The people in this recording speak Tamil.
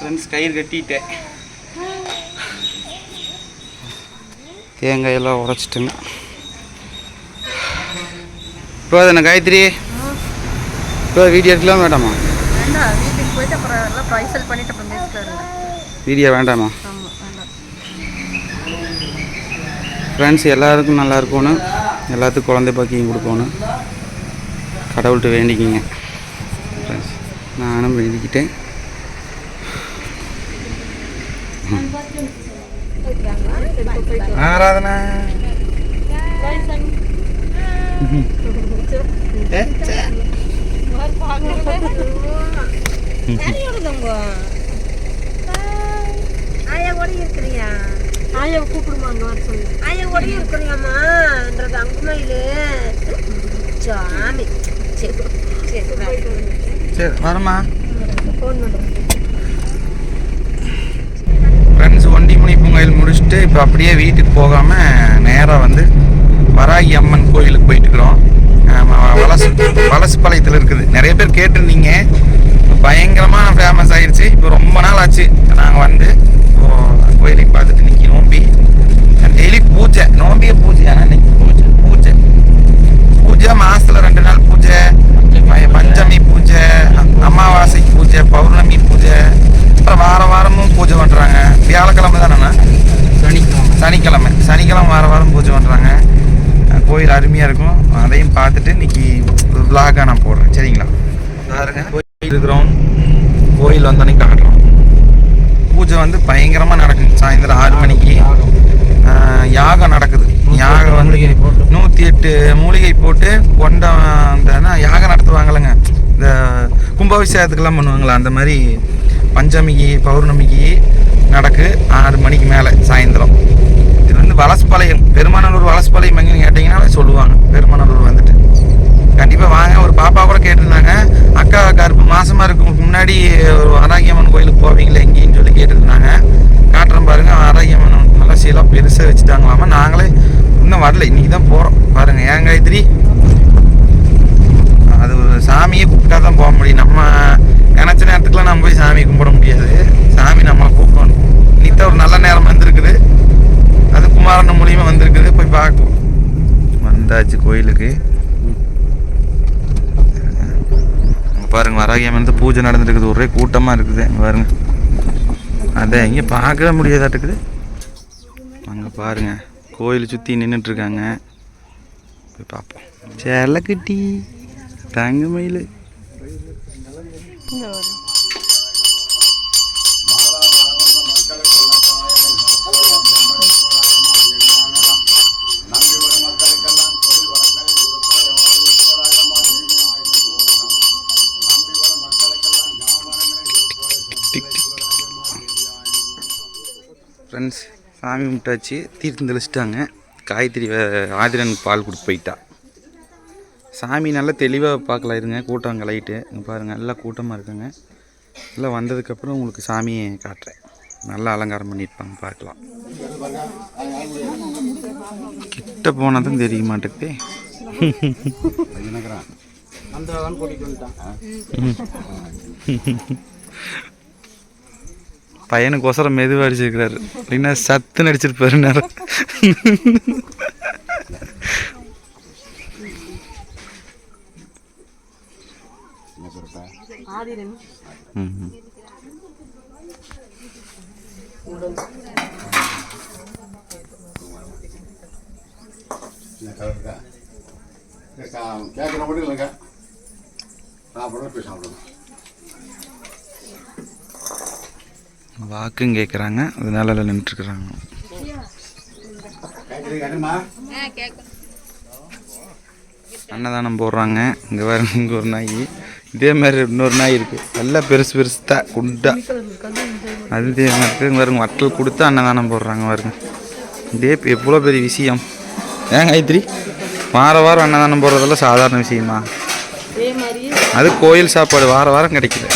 ஃப்ரெண்ட்ஸ் கயிறு கட்டிட்டேன். தேங்காயெல்லாம் உடச்சிட்டுங்க. இப்போ தானே காயத்ரி? இப்போ வீடியோ எடுக்கலாம் வேண்டாமா? வேண்டாம் வீட்டுக்கு போயிட்டு அப்புறம் எல்லாம் பைசல் பண்ணிட்டு அப்புறம் பேசிட்டாரு வீடியோ வேண்டாமா? ஃப்ரெண்ட்ஸ் எல்லாருக்கும் நல்லா இருக்கணும். எல்லாத்துக்கும் குழந்தை பாக்கியம் கொடுக்கணும். கடவுள்கிட்ட வேண்டிக்கிங்க. ஃப்ரெண்ட்ஸ் நானும் வேண்டிக்கிட்டேன். ஆராதனா? ஆயா ஓடி இருக்கிறியா ஆயா கூப்பிடுமா அங்கே வர சொல்லு ஆயா ஓடி இருக்கிறியாம்மான்றது அங்குமையில் சாமி சரி சரி சரி வரமா ஃபோன் பண்ணுறேன் ஃப்ரெண்ட்ஸ் ஒண்டிமணி பொங்கல் முடிச்சுட்டு இப்போ அப்படியே வீட்டுக்கு போகாமல் நேராக வந்து வராகி அம்மன் கோயிலுக்கு போயிட்டுருக்குறோம் வலசு வலசுப்பாளையத்தில் இருக்குது. நிறைய பேர் கேட்டிருந்தீங்க. பயங்கரமாக ஃபேமஸ் ஆயிடுச்சு இப்போ ரொம்ப நாள் ஆச்சு. நாங்கள் வந்து இப்போ கோயிலுக்கு பார்த்துட்டு இன்னைக்கு நோம்பி. டெய்லி பூஜை. நோம்பிய பூஜை. ஆனால் இன்னைக்கு பூஜை. பூஜை. பூஜை மாசத்துல ரெண்டு நாள் பூஜை. பஞ்சமி பூஜை அமாவாசைக்கு பூஜை பௌர்ணமி பூஜை. அப்புறம் வார வாரமும் பூஜை பண்றாங்க. வியாழக்கிழமை தானே சனிக்கிழமை. சனிக்கிழமை. சனிக்கிழமை வார வாரம் பூஜை பண்றாங்க. அஹ் கோயில் அருமையா இருக்கும். அதையும் பார்த்துட்டு இன்னைக்கு ஒரு vlog-ஆ நான் போடுறேன். சரிங்களா? பாருங்க. கோயில் இருக்கிறோம். கோயில் வந்தோடனே காட்டுறோம். பூஜை வந்து பயங்கரமா நடக்கும் சாயந்தரம் ஆறு மணிக்கு. யாகம் நடக்குது. யாகம் வந்து நூத்தி எட்டு மூலிகை போட்டு கொண்டம் அந்த யாகம் நடத்துவாங்கல்லங்க. இந்த கும்பாபிஷேகத்துக்கெல்லாம் பண்ணுவாங்களா? அந்த மாதிரி பஞ்சமிக்கு பௌர்ணமிக்கு நடக்கு ஆறு மணிக்கு மேலே சாயந்தரம். மாதமாக இருக்கும். முன்னாடி ஒரு ஆரோக்கியம்மன் கோயிலுக்கு போவீங்களே எங்கேன்னு சொல்லி கேட்டிருந்தாங்க. காட்டுறேன் பாருங்க ஆரோக்கியம்மன் நல்லா சீலாக பெருசாக வச்சுட்டாங்களாமா? நாங்களே இன்னும் வரல. இன்னைக்கு தான் போகிறோம் பாருங்க ஏன் காயத்ரி? அது ஒரு சாமியை கூப்பிட்டா தான் போக முடியும். நம்ம நினச்ச நேரத்துக்குலாம் நம்ம போய் சாமி கும்பிட முடியாது. சாமி நம்மளை கூப்பிடணும். இன்னைக்கு தான் ஒரு நல்ல நேரம் வந்திருக்குது. அது குமாரன் மூலியமாக வந்திருக்குது. போய் பார்க்கும் வந்தாச்சு கோயிலுக்கு. அங்க பாருங்க வராகியம் வந்து பூஜை நடந்துருக்குது. ஒரே கூட்டமாக இருக்குது. இங்கே பாருங்க. அதை இங்கே பார்க்கவே முடியாதாட்டுக்குது அங்கே பாருங்க. கோயில் சுற்றி நின்றுட்டு இருக்காங்க போய் பார்ப்போம். செல்லக்குட்டி தங்க மயில். ஃப்ரெண்ட்ஸ் சாமி கும்பிட்டாச்சு. தீர்த்தம் தெளிச்சிட்டாங்க. காய்கறி ஆதிரனுக்கு பால் கொடுத்து போயிட்டா. சாமி நல்லா தெளிவாக பார்க்கலாம் இருங்க. கூட்டம் லைட்டு இங்கே பாருங்கள் நல்லா கூட்டமாக இருக்குங்க. எல்லாம் வந்ததுக்கப்புறம் உங்களுக்கு சாமியை காட்டுறேன். நல்லா அலங்காரம் பண்ணியிருப்பாங்க பார்க்கலாம். கிட்ட போனதும் தெரிய மாட்டேங்குதே. பையனுக்கோசரம் மெதுவாக அடிச்சிருக்கிறாரு. இல்லைன்னா சத்து நடிச்சிருப்பாரு நேரம் கேட்குற மட்டும் இல்லைங்க. சாப்பிடணும் போய் சாப்பிடணும். வாக்கும் கேட்குறாங்க அதனால எல்லாம் நின்றுட்டுருக்குறாங்க அன்னதானம் போடுறாங்க. இங்கே வேறு இங்கே ஒரு நாய். இதே மாதிரி இன்னொரு நாய் இருக்குது நல்லா பெருசு பெருசு தான் குண்டா. அது இதே மாதிரி இருக்குது பாருங்க வட்டல் கொடுத்து அன்னதானம் போடுறாங்க பாருங்க. இதே இப்போ எவ்வளோ பெரிய விஷயம். ஏன் காயத்ரி? வார வாரம் அன்னதானம் போடுறதெல்லாம் சாதாரண விஷயமா? அதே மாதிரி அது கோயில் சாப்பாடு வார வாரம் கிடைக்குது.